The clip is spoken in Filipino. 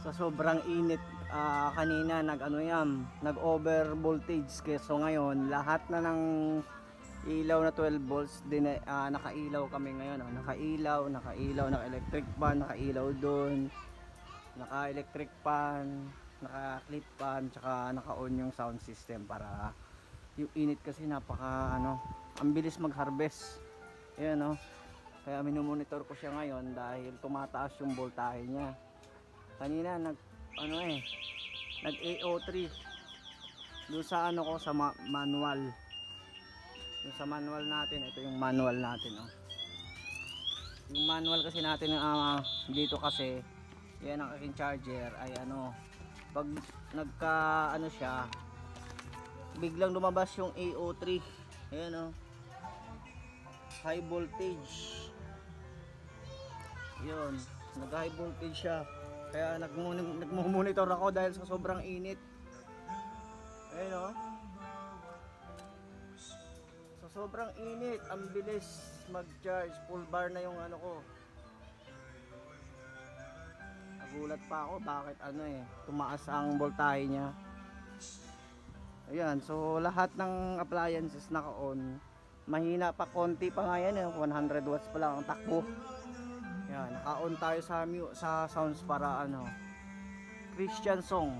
sa sobrang init ah, kanina nag ano yan, nag over voltage kaya so ngayon lahat na ng ilaw na 12 volts din ah, nakailaw kami ngayon oh. nakailaw, nakailaw, naka electric fan, nakailaw doon naka electric fan, naka clip fan, tsaka naka on yung sound system para yung init kasi napaka ano, ang bilis mag-harvest. Ayan oh. Kaya minomonitor ko siya ngayon dahil tumataas yung voltahe niya. Kanina nag ano eh nag AO3 doon sa ano ko sa ma- manual. Doon sa manual natin, ito yung manual natin oh. Yung manual kasi natin ah, dito kasi yan ang aking charger ay ano pag nagka ano siya biglang lumabas yung AO3 ayan oh. High voltage. Yun nag high voltage siya kaya nagmumonitor ako dahil sa sobrang init. Ayun oh. Sa sobrang init ang bilis mag charge full bar na yung ano ko. Nagulat pa ako bakit ano eh tumaas ang voltahe niya. Ayan so lahat ng appliances naka on mahina pa konti pa nga yan eh 100 watts pa lang ang takbo yan naka on tayo sa sa sounds para ano Christian song